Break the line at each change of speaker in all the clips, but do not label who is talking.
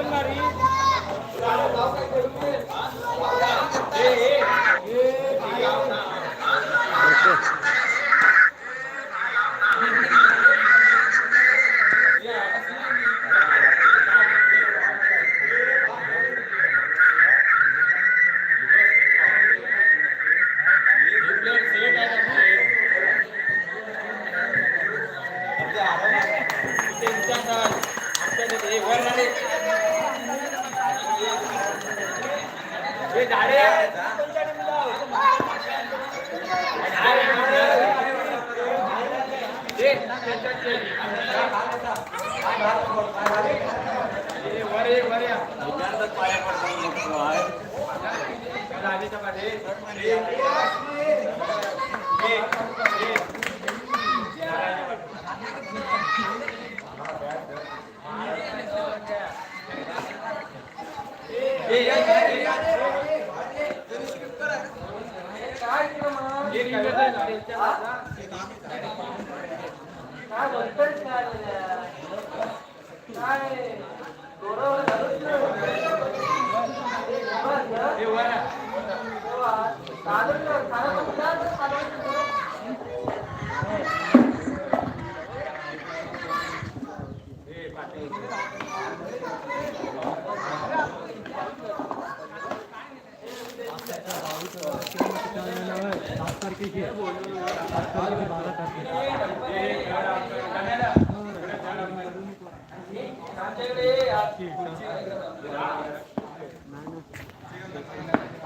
el nariz. Claro. Yeah.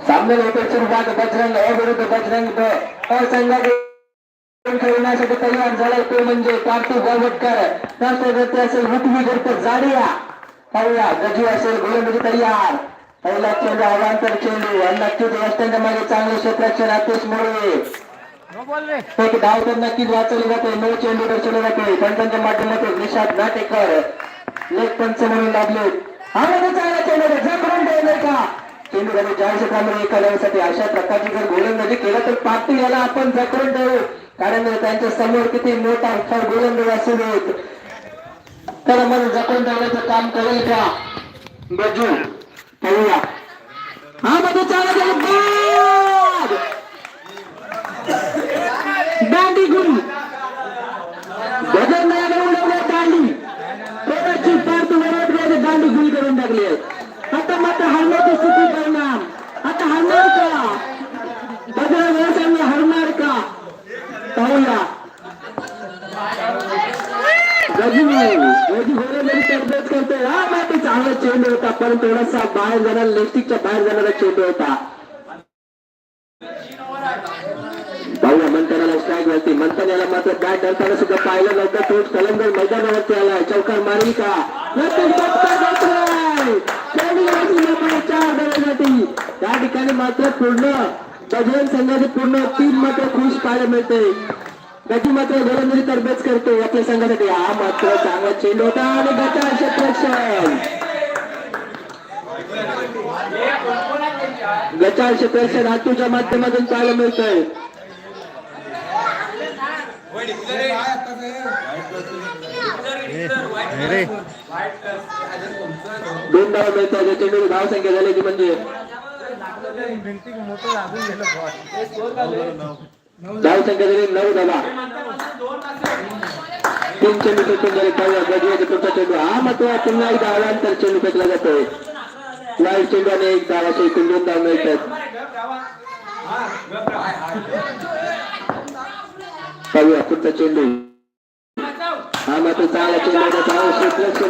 सामने होते सुरुवात बजरंग अविरुद्ध बजरंग ब खेळण्यासाठी तयार झालाय तो म्हणजे कार्तिक गावटकर. राष्ट्रगती असेल विटवी गर्त जाडिया. पाहूया गजी असेल गोलंदाजी तयार. पहिला चेंडू अवांतर चेंडू आणि नक्कीच रस्त्यांच्या मागे चांगले क्षेत्ररक्षण आतिश मुळे एक धाव तर नक्कीच वाचवली जाते. नऊ चेंडू दर्शवले जाते. पंचांच्या माध्यमातून निषाद नाटेकर. एक पंच म्हणून लागले हा मध्ये चांगला चेंडू आहे. जबरून का? चेंडू मध्ये चार क्षेत्रामध्ये करण्यासाठी अशा प्रकारची जर गोलंदाजी केलं तर पाटील याला आपण जखडून ठेवू कारण त्यांच्यासमोर किती मोठा उत्तर गोलंदाज असू देत तर मग जखडून ठेवण्याचं काम करेल का? गजू पाहूया. हा मध्ये चालत चेंडू दांडी गुण गजर नाही करून टाकले दांडी प्रदर्शित पार तुम्हाला दांडी लागले. आता मात्र हरण्याची स्थिती परिणाम. आता हरणार का? बजरंग व्यवसायाने हरणार का? पाहूया. गजू गजू हा माहिती चांगला चेंडू होता पण थोडासा बाहेर जाणार लेफ्टिकच्या बाहेर जाणारा चेंडू होता. भाऊया मंथनाला स्ट्राईक वरती. मंथनाला मात्र बॅट करताना सुद्धा पाहिलं नव्हतं. तोच कलंदर मैदानावरती आलाय. चौकार मारेल का? नक्कीच चार त्या ठिकाणी मात्र पूर्ण बजरंग संघाचे पूर्ण तीन मात्र खुश पाहायला मिळते. गती मात्र गोलंदाजी तरबेज करतो आपल्या संघासाठी हा मात्र चांगला चेंडू होता आणि गटा क्षेत्ररक्षण गचाळ क्षेत्ररक्षण हातूच्या माध्यमातून पाहायला मिळतंय. दोन धाव मिळतात या धाव संख्या झाली ती म्हणजे. धाव संख्या झाली नऊ धावा. तीन चेंडू फेकून झाले पाहूया पुढचा चेंडू. हा मात्र पुन्हा एक धावांतर चेंडू फेकला जातोय. लाइट चेंडू आणि एक धाव असे एकूण दोन धाव मिळतात. पाहूया पुढचा चेंडू. हा मात्र चांगला चेंडू होता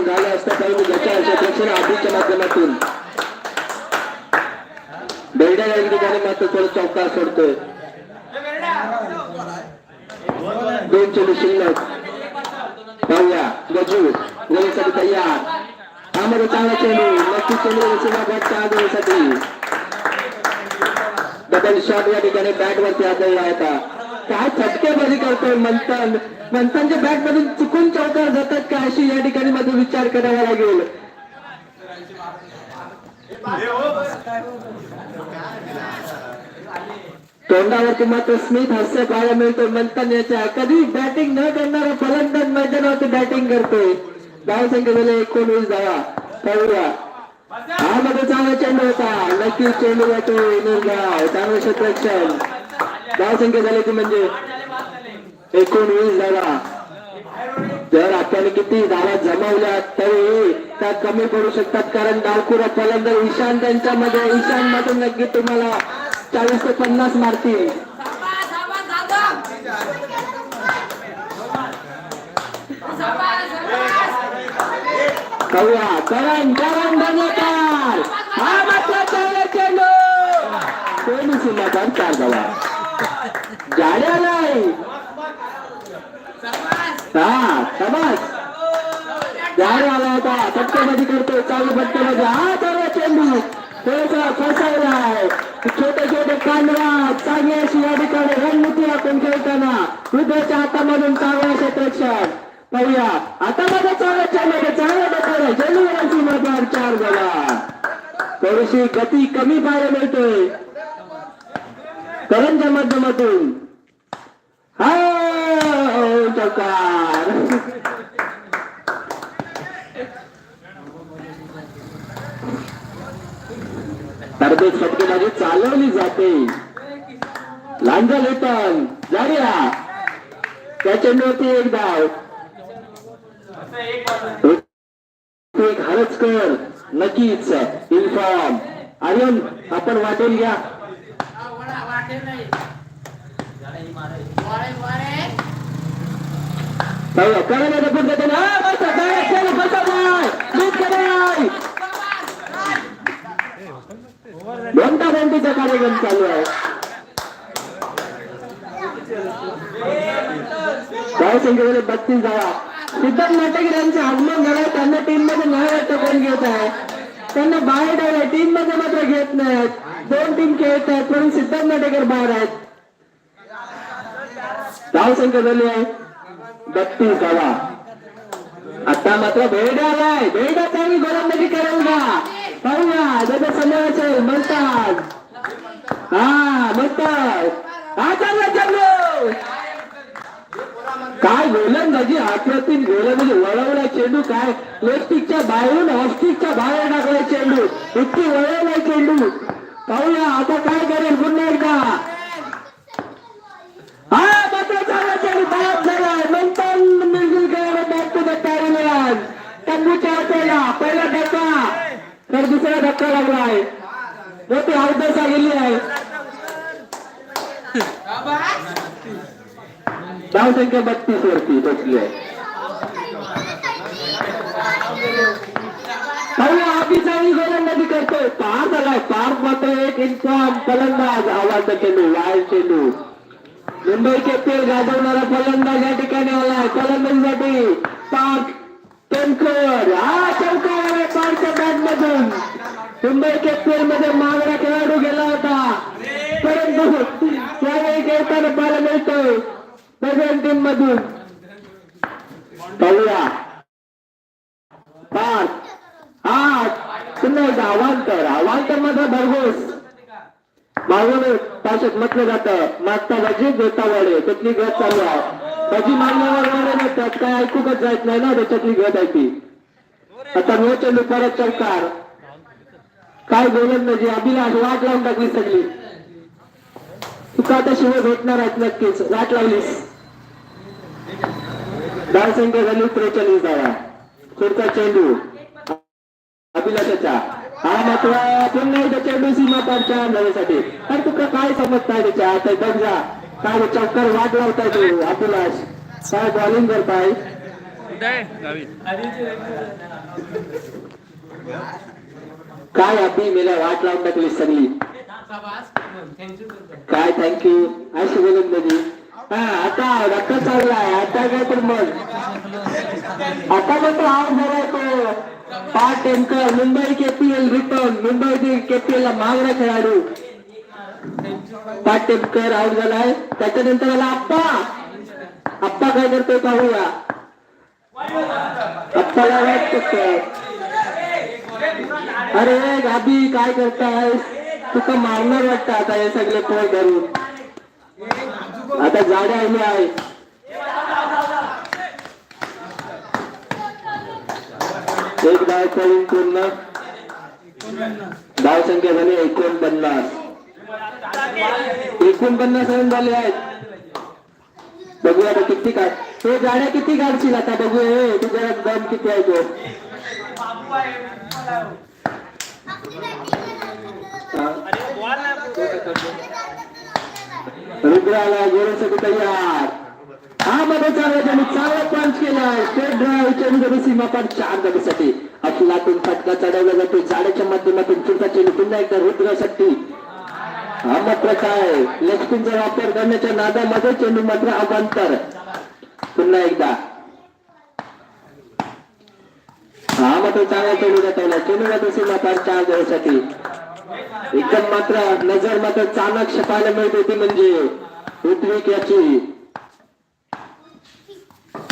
झालं असतं परंतु गचाळ क्षेत्ररक्षण आधीच्या माध्यमातून. या ठिकाणी मात्र थोडं चौकार सोडतोय. दोन चेंडू शिल्लक. पाहूया गजू गोलसाठी तयार. त्यामध्ये चांगला चेंडू. नक्की चेंडू सीमा बॅटच्या आदळीसाठी डबल शॉट या ठिकाणी बॅट वरती आदळला होता काय फटकेबाजी करतोय मंथन? मंथनच्या बॅट मधून चुकून चौकार जातात का अशी या ठिकाणी माझा विचार करावा लागेल? तोंडावरती मात्र स्मित हास्य पाहायला मिळतो मंथन याच्या कधी बॅटिंग न करणारा फलंदाज मैदानावरती बॅटिंग करतोय. धाव संख्या झाले एकोणवीस धावा. पाहूया. हा मध्ये चांगला चेंडू होता. नक्की चेंडू जातो निर्गाव चांगलं क्षेत्ररक्षण धाव संख्या झाली ती म्हणजे एकोणवीस धावा जर आपण किती धावा जमावल्या तरी त्या कमी पडू शकतात. कारण डावखुरा फलंदाज ईशान त्यांच्या मध्ये ईशान मधून नक्की तुम्हाला चाळीस ते पन्नास मारतील.
साबास
करूया. करण करण धन्यकार. हा मात्र चेंडू. कोणी सीमापार चार धावा जाड्या नाही हा समाज जाडे आला होता. फटकेबाजी करतो चालू फटकेबाजी. हा चालू चेंडू. थोडासा आहे. छोटे छोटे कांदरा चांगले अशी या ठिकाणी रणनीती आपण खेळताना वृद्धाच्या हातामधून चांगला असे प्रेक्षक. पाहूया. आता माझा चांगला चेंडू चांगला डोकं चेंडू सीमापार चार झाला थोडीशी गती कमी पाहायला मिळते करंच्या माध्यमातून. हा चौकार तरबेज फटकेबाजी चालवली जाते. लांजा लेपन जाऊया त्या चेंडूवरती एक धाव एक हरचकर नक्कीच. इन्फॉर्म. आर्यन आपण वाटेल घ्या.
नाही.
घंटा घंटीचा कार्यक्रम चालू आहे. काय संख्येमध्ये बत्तीस धावा सिद्धार्थ नाटेकर यांचे आगमन त्यांना टीममध्ये नाही वाटतं कोण घेत आहे. त्यांना बाहेर टीममध्ये मात्र घेत नाहीत. दोन टीम खेळत आहेत म्हणून सिद्धार्थ नाटेकर बाहेर आहेत. धाव संख्या झाली आहे बत्तीस धावा आता मात्र भेट आलाय. भेट चांगली गोलंदाजी करेल का पाहूया जसं समोर असेल. म्हणतात हा म्हणतात हा चांगला चालू काय गोलंदाजी? अप्रतिम गोलंदाजी वळवला चेंडू काय? लेफ्टिकच्या बाहेरून ऑस्टिकच्या बाहेर टाकलाय चेंडू. इतकी वळवलाय चेंडू. पाहूया आता काय करेल पुन्हा एकदा. पहिला धक्का. तर दुसरा धक्का लागलाय. मोठी अवदसा गेली आहे. धाव संख्या बत्तीस वरती पोचली आहे पाहूया आपली चांगली गोलंदाजी करतोय. पार झालाय पार मात्र एक इन्फॉर्म फलंदाज. आवाज चेंडू वाय चेंडू मुंबईचे पेल गाजवणारा फलंदाज या ठिकाणी आलाय फलंदाजीसाठी पार्क टेमकर हा चौकार आलाय पार्कच्या बॅट मधून मुंबई पेल मध्ये मागणा खेळाडू गेला होता. परंतु त्यावेळी खेळताना पाहायला मिळतोय बजरंग टीम मधून पाहूया पाच आठ पुन्हा एकदा अवांतर अवांतरमध्ये भरघोस. मागून भाषेत म्हटलं जातं. मागता भजी घेता वडे त्यातली गत चालू आहे. भजी मागण्यावर वडे नसतात काय ऐकूकच जात नाही ना त्याच्यातली गत आहे ती. आता नो चेंडू परत सरकार काय बोलत नाही अभिलाष वाट लावून टाकली सगळी. तुका आता शिवाय भेटणार आहेत नक्कीच. वाट लावलीस. धाव संख्या झाली त्रेचाळीस धावा. पुढचा चेंडू. अभिलाषाचा हा मात्र पुन्हा एकदा चेंडू सीमा पारच्या धावेसाठी तर तुका काय समजताय त्याच्या? आता बघ जा. काय चक्कर वाट लावताय तू अभिलाष. काय बॉलिंग करताय? काय अभि मेला वाट लावून टाकली सगळी? काय थँक्यू अशी बोलत म्हणजे हा आता धक्का चाललाय. आता काय तर मग? आता मात्र आउट झालाय तो. Part Temkar Mumbai KPL return Mumbai KPL ला मागणा खेळाडू. पार्ट टेमकर आउट झालाय. त्याच्यानंतर आला आप्पा. आप्पा काय करतोय पाहूया. आप्पाला वाटत अरे गाबी काय करताय तुका मारणार वाटतं आता हे सगळे पोळ धरून. आता जाड्या आली आहे. एक डाव पळून पूर्ण? डाव संख्या झाली एकोणपन्नास. एकोणपन्नास रन झाले आहेत. बघूया आता किती काढ तो हो, गाड्या किती काढशील आता? बघूया. हे तुझ्या दम किती आहे तो हो? हा. रुद्राला गोरसाठी तयार हा मध्ये चालू त्यांनी चांगला पंच केलाय स्टेट ड्राईव्ह चेंडू सीमा पण चार जागेसाठी अफलातून फटका चढवला जातो. जाड्याच्या माध्यमातून चुका चेंडू पुन्हा एकदा रुद्रासाठी. हा मात्र काय? वापर करण्याच्या नादामध्ये चेंडू मात्र अवांतर. पुन्हा एकदा. हा मात्र चांगला चेंडू जातवला चेंडू मात्र सीमा पार चार जागेसाठी एकदम मात्र नजर मात्र चाणक्ष पाहायला मिळते ती म्हणजे ऋत्विक याची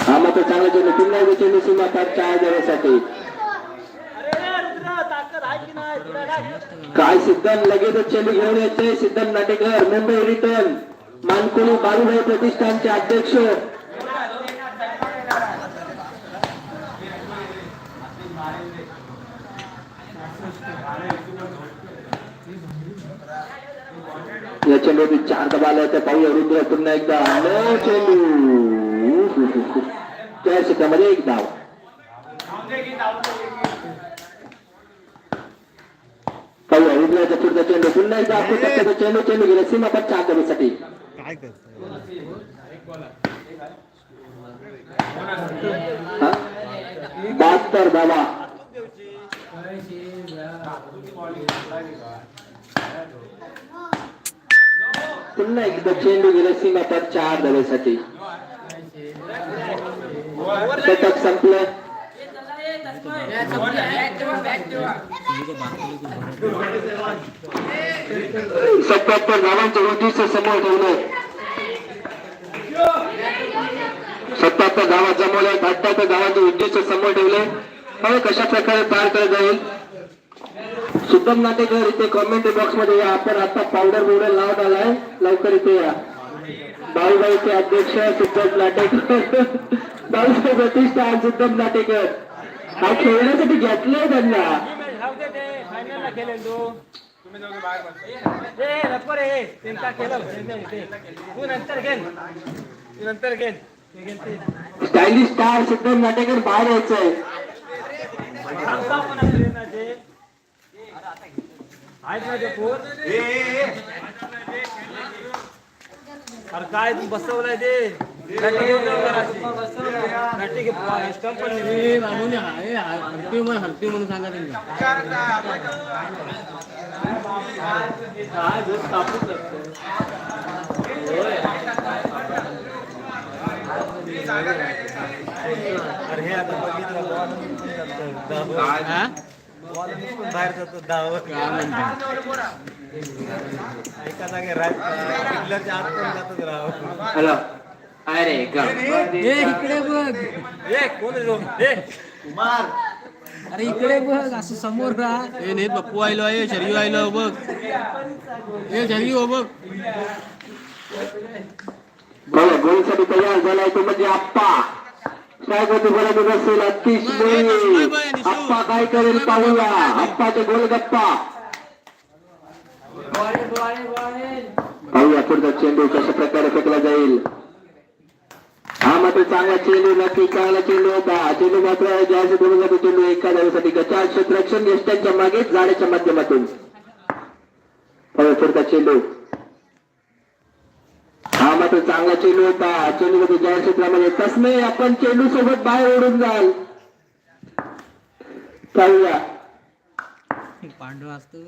आम्हाला मात्र चांगला चेंडू पुन्हा एकदा चेंडू सीमा पार चार काय सिद्धन लगेचच चेंडू घेऊन यायचे. सिद्धन नाटेकर मुंबई रिटर्न मानकुली बालुभाई प्रतिष्ठानचे अध्यक्ष. या चेंडू चार दबाला येते पाहूया रुद्र पुन्हा एकदा. नो चेंडू. त्या क्षेत्रामध्ये एक धाव. पाहूया रुद्राचा पुढचा चेंडू. पुन्हा एकदा आपण चेंडू चेंडू गेला सीमा पण चार
काय?
बहात्तर धावा. पुन्हा एकदा चेंडू गेला सीमा पण चार धावेसाठी. षटक संपलं सत्याहत्तर धावांचं उद्दिष्ट समोर ठेवलं सत्याहत्तर धावा जमवल्या अठ्याहत्तर धावांचं उद्दिष्ट समोर ठेवले હવે कशा प्रकारे पार करत जाईल सुद्धम नाटेकर इथे कॉमेंट बॉक्समध्ये या आपण आता पावडर बिवडर लावत आलाय लवकर इथे या बाळूबाईचे अध्यक्ष सुद्धम नाटेकर. बाळूबाई प्रतिष्ठान सुद्धम नाटेकर. हा खेळण्यासाठी घेतलंय त्यांना. स्टायलिश स्टार सुद्धम नाटेकर बाहेर यायचंय.
अरे काय तू बसवलाय ते.
हरपी म्हणून हरपी म्हणून सांगा त्यांना.
अरे हे आता बघितलं? बाहेर जातो एका जागे आत पण
अरे
इकडे बघ.
ए कोण रे तो? ए.
अरे इकडे बघ असं समोर राहा. ए नाही पप्पू आयलो आहे शरीर आयलो बघ. ए शरीर हो बघ.
बघा गोलसाठी तयार झालाय तो म्हणजे आप्पा. काय करतो बरोबर असेल अतिश मोये आप्पा काय करेल पाहूया. आप्पाचे गोलगप्पा पाहूया पुढचा चेंडू कशा प्रकारे फेकला जाईल. हा मात्र चांगला चेंडू नक्की चांगला चेंडू होता. चेंडू मात्र जायचं दोन जातो चेंडू एका धावेसाठी गचाळ क्षेत्ररक्षण यष्ट्यांच्या मागे जाण्याच्या माध्यमातून. पाहूया पुढचा चेंडू. हा मात्र चांगला चेंडू होता. चेंडू मध्ये जाहीर क्षेत्रामध्ये तसमे आपण चेंडू सोबत बाहेर ओढून जाल. पाहूया.
पांडव असतो.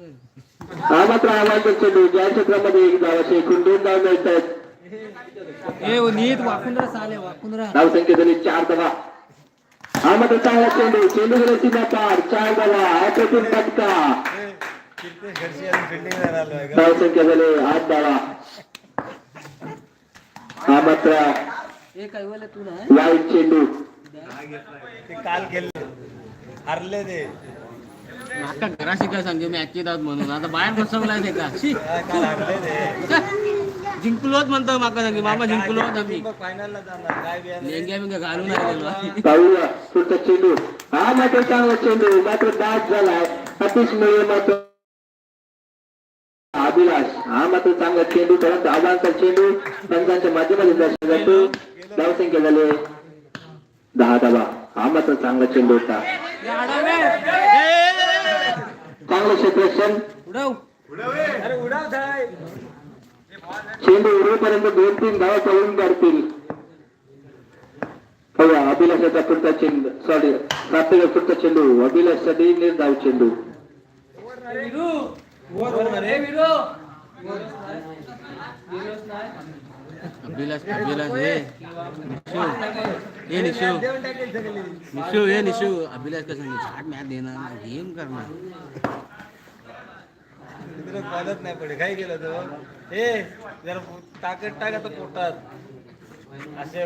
हा मात्र आवाज चेंडू जाहीर क्षेत्रामध्ये एक धाव असे एकूण दोन धाव मिळत आहेत
ए ओ नीट वाकून राहा साले वाकून राहा.
धाव संख्या झाली चार दवा. हा मात्र चांगला चेंडू चेंडू गेला सीमा पार. चार दवा. अप्रतिम फटका धाव संख्या झाली आठ दवा. हा मात्र
काय
वाईट चेंडू.
ते काल खेळले हरले ते.
आता घरा शिकाय सांगे मॅच येतात म्हणून. आता बाहेर बसवलाय ते का? जिंकलोच म्हणतो माका सांगे मामा जिंकलोच आम्ही.
फायनलला जाणार काय
लेंग्या बिंग्या घालून आलेलो
चेंडू. हा मात्र चांगला चेंडू. मात्र दाट झालाय. अतिश मुळे मात्र अभिलाष हा मात्र चांगला चेंडू परंतु आव्हानचा चेंडू पंचांच्या माध्यमातून दर्शन जातो धावसंख्या झाले दहा धावा. हा मात्र चांगला चेंडू होता. चांगलं क्षेत्रक्षण चेंडू उडवेपर्यंत दोन तीन धावा पळून काढतील. बघा अभिलाषाचा पुढचा चेंडू सॉरी सात्विका पुढचा चेंडू अभिलाषसाठी निर्धाव चेंडू.
अभिलाष अभिलाष हे निशू. हे निशू. निशू हे निशू. अभिलाष का सांगे छाट मॅच देणार गेम करणार.
तिकडे कॉलच नाही पडे काय केलं तो? ए जरा ताकद टाक आता पोटात. असे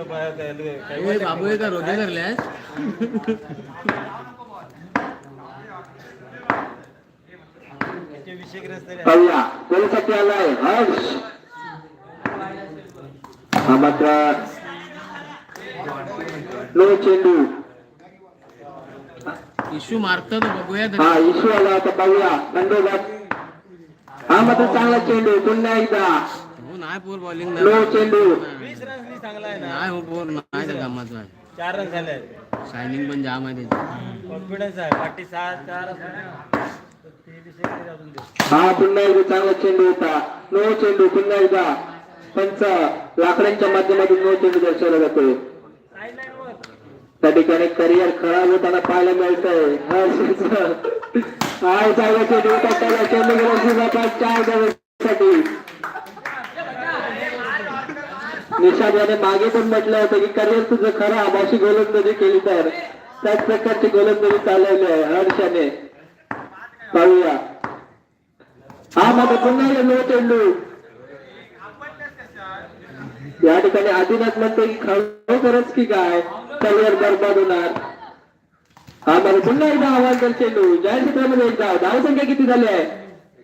बाबू हे का रोजे धरल्यास
पाहूया कोणासाठी आलाय हर्ष हा? मात्र नो चेंडू
इशू मारतो तर बघूया
हा
तरी.
इशू आला आता पाहूया बंदोबस्त हा मात्र चांगला चेंडू पुन्हा एकदा।
हो नाही पोर बॉलिंग
नो चेंडू
वीस रन चांगला आहे ना।
नाही हो पोर नाही कामाचा
चार रन झाले
शायनिंग पण जाम आहे त्याची
कॉन्फिडन्स आहे पाठी सहा चार।
हा पुन्हा एकदा चांगला चेंडू होता. नो चेंडू पुन्हा एकदा पंच लाकडांच्या माध्यमातून नो चेंडू दर्शवला जातोय त्या ठिकाणी करिअर खराब होताना पाहायला मिळतंय. हा चांगला चेंडू होता. त्याला चेंडू चार धावांसाठी. निषाद याने मागे पण म्हटलं होतं की करिअर तुझं खराब अशी गोलंदाजी केली तर. त्याच प्रकारची गोलंदाजी चालवली आहे हर्षाने. पाहूया. हा पुन्हा एकदा चेंडू या ठिकाणी आदिनाथ म्हणतो की खरोखरच की काय करिअर बरबाद होणार. हा पुन्हा एकदा आव्हान तर चेंडू. जाहीर क्षेत्रामध्ये एक धाव धाव संख्या किती झाली आहे?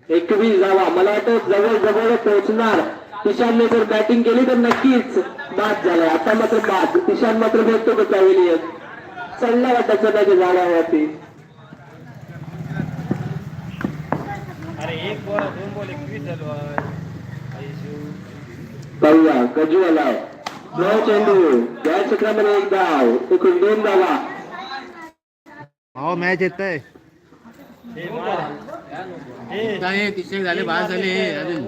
एकवीस. धावा मला वाटतं जवळ जवळ पोहोचणार ईशानने जर बॅटिंग केली तर नक्कीच बाद झालाय. आता मात्र बाद. ईशान मात्र भेटतो का पॅव्हिलियन चढला वाटत स्वतःच्या झाडावरती
अरे एक बॉल दोन बॉल एकवीस झालो आहे. आई शिव.
पाहूया गजू आलाय नो चेंडू या क्षेत्रामध्ये एक धाव एकूण दोन धावा
हे मार. हे.
काय तिसरे झाले बाद झाले हे अजून.
ही?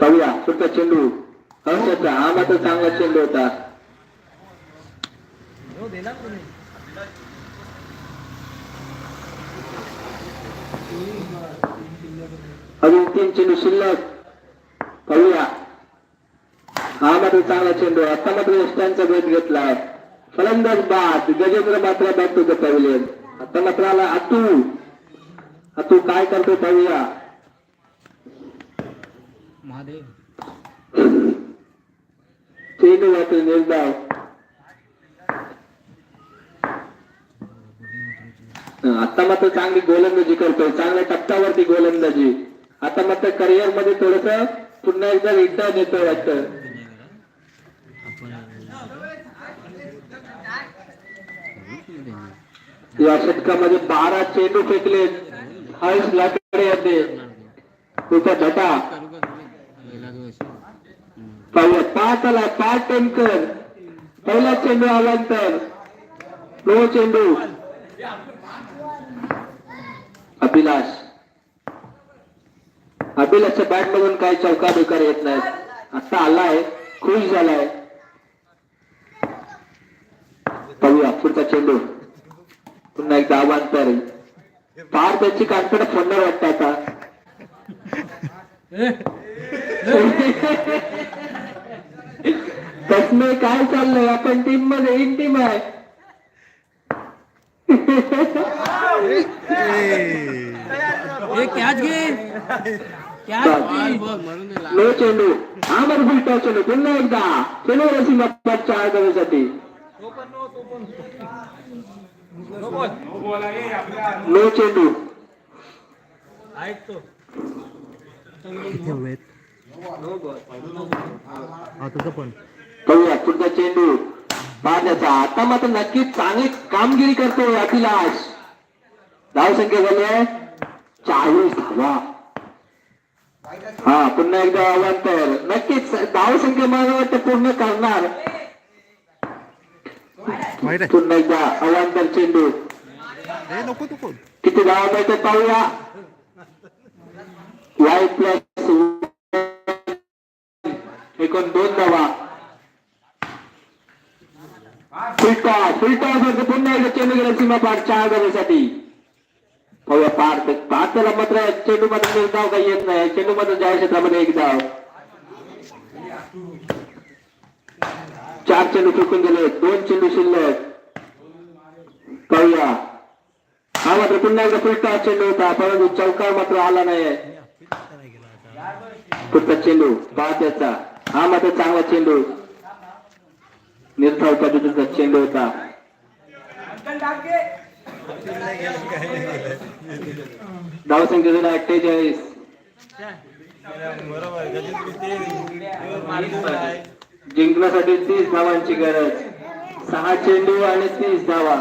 पाहूया पुढचा चेंडू हा मात्र चांगला चेंडू होता
हो, देणार तुम्ही
अजून तीन चेंडू शिल्लक. पाहूया. हा मात्र चांगला चेंडू आता मात्र यष्टांचा भेट घेतलाय फलंदाज बाद. गजेंद्र मात्र बॅट टू द पॅव्हिलियन आता मात्र आला अतू. अतू काय करतो पाहूया.
महादेव.
चेंडू वाटू निर्धाव आता मात्र चांगली गोलंदाजी करतोय. चांगल्या टप्प्यावरती गोलंदाजी. आता मात्र करिअरमध्ये थोडस पुन्हा एकदा रिटर्न येतोय वाटतं. या षटकामध्ये बारा चेंडू फेकले. हर्ष लाकडे येते तुझा झटा पाहूया पाच आला पाच टंकर. पहिला चेंडू आल्यानंतर दोन चेंडू. अभिलाष. अभिलाषच्या बॅट मधून काही चौका बेकार येत नाहीत. आता आलाय खुश झालाय. पाहूया पुढचा चेंडू. पुन्हा एकदा अवांतर फार त्याची कानकडे फोडणार वाटतं आता. कसमे काय चाललंय? आपण टीममध्ये एक टीम आहे.
कॅच घे
नो चेंडू हा मध्ये फुलटा चेंडू पुन्हा एकदा। चेंडू रसिंग चार करण्यासाठी नो चेंडू.
ऐकतो.
करूया पुढचा चेंडू. पाहण्याचा आता मात्र नक्कीच चांगली कामगिरी करतोय अभिलाष धाव संख्या झाली आहे. चाळीस धावा. हा पुन्हा एकदा अवांतर नक्कीच धाव संख्या मला वाटतं पूर्ण करणार. पुन्हा एकदा अवांतर चेंडू. किती धावा मिळते पाहूया. वाईट प्लस एकूण दोन धावा. फुलटा फुलटा पुन्हा एकदा चेंडू गेला सीमा पार चार धावेसाठी पाहूया पार पार मात्र चेंडू मात्र एक धाव काही येत नाही. चेंडू मात्र जाय क्षेत्रामध्ये एक धाव चार चेंडू फेकून गेले. दोन चेंडू शिल्लक. पाहूया हा मात्र पुन्हा एकदा फुलटा चेंडू होता. परंतु चौकार मात्र आला नाही. पुढचा चेंडू पाच याचा हा मात्र चांगला चेंडू. निर्धाव पद्धतीचा चेंडू होता. अठ्ठेचाळीस
किती दिवस मारलेला आहे.
जिंकण्यासाठी तीस धावांची गरज. सहा चेंडू आणि तीस धावा.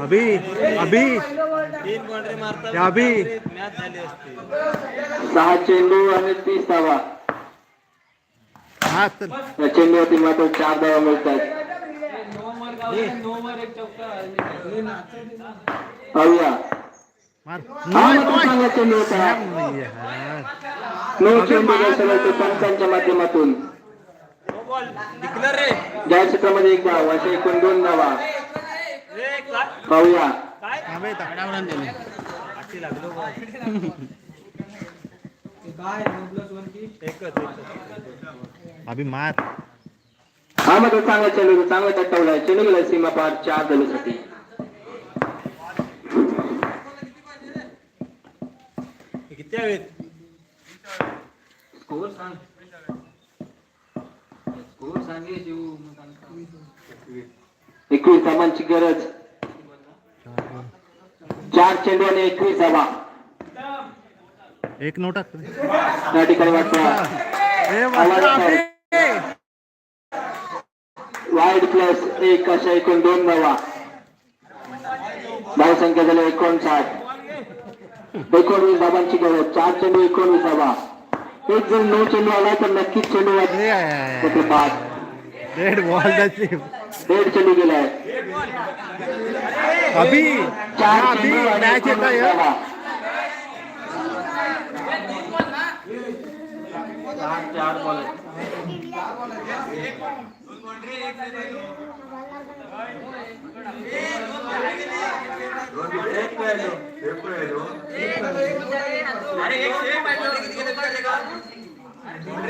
अभी अभी.
तीन बाउंड्री मारतात
या बी.
मॅच झाली असती.
सहा चेंडू आणि तीस धावा.
हा
चेंडूवरती मात्र चार धावा मिळतात. पाहूया.
मार.
हा मात्र चांगला चेंडू होता
यार.
नो चेंडू दर्शवला तो पंचांच्या माध्यमातून.
नो बॉल डिक्लेअर रे.
ज्या क्षेत्रामध्ये एक धाव अशा एकूण दोन धावा पाहूया.
काय?
थांबे
एकच एकच.
अभी मार
हा मात्र चांगला चेंडू होता, चांगला टट्टावला चेंडू गेला सीमा पार चार
हे किती हवेत
एकवीस धावांची गरज. चार चेंडू आणि एकवीस धावा.
एक नोटा
या ठिकाणी वाटतं.
ए मस्त अभी
वाईड प्लस एक अशा एकूण दोन धावा धाव संख्या झाली एकोणसाठ एकोणवीस धावांची गरज चार चेंडू एकोणवीस धावा एक जर नऊ चेंडू आला तर नक्कीच चेंडू
ए,
वाजले
आय, आय, आय.
त्यातले बाद
रेड बॉल द्यायची
डेढ चेंडू गेलाय
चार
चार
कॉलेज
एक पे
लो एक
पे लो
अरे एक से पहले कितने तक चलेगा दोन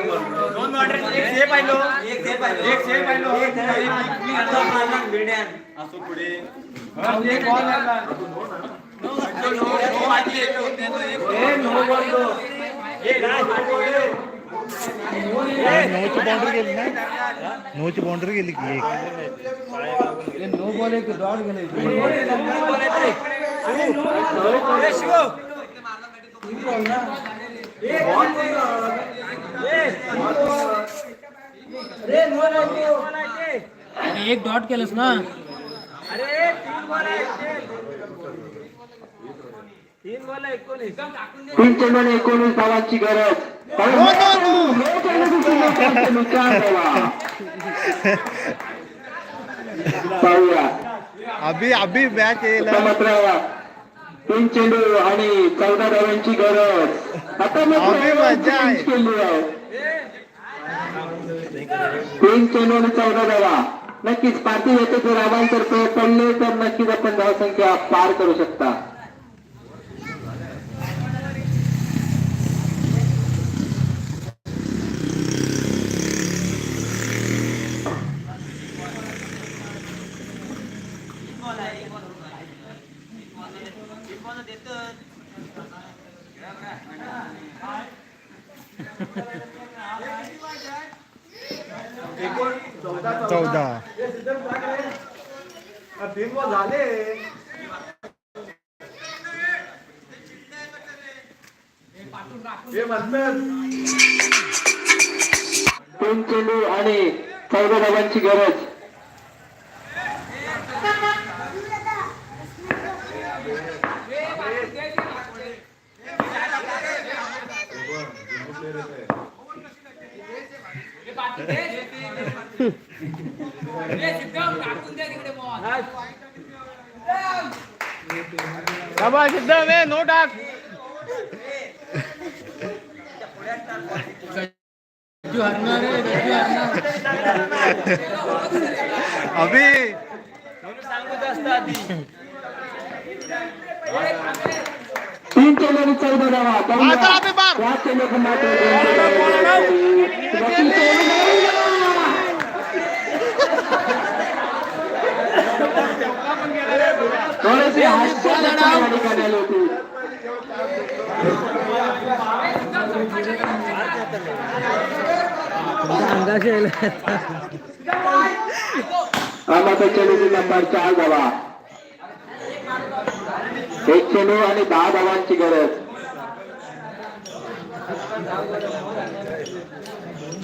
दोन दोन एक से पाहिलो एक से पाहिलो एक से पाहिलो एक पाहिलो मीडियन असो पुढे एक बॉल लागला no no no
no no
नोची boundary गेली ना? नोची बाउंड्री गेली की एक
आणि एक डॉट केलंस ना।
अरे तीन बॉल आहे तीन बॉल एकोणीस
तीन चेंडू आणि एकोणवीस धावांची गरज चेंडू चेंडू, चार धावा. पाहूया.
अभी अभी मॅच येईल.
मात्र तीन चेंडू आणि चौदा धावांची गरज. आता
मजा आहे.
तीन चेंडू आणि चौदा धावा. नक्कीच पार्टी येते जर अवांतर पडले तर नक्कीच आपण धावसंख्या पार करू शकता
चौदा
तीन चेंडू आणि चौदा धावांची गरज.
टाकून द्या तिकडे बॉल
बाबा सिद्धम ए नो टाक
गच्चू हरणार रे गच्चू हरणार
अभि
म्हणून सांगू जास्त आधी
तीन चेंडू आणि चौदा धावा पाहूया. त्या चेंडूचं मात्र दोन चेंडू. थोडीशी हास्यास्पद या ठिकाणी होती. आम्हाला चेंडूची नंबर चार धावा एक चेंडू आणि दहा धावांची गरज.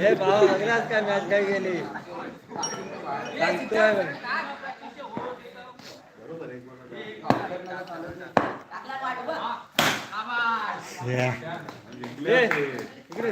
हे भाऊ बघलास काय मॅच काय गेली? सांगतोय. बघ.
या
ए, इकडे.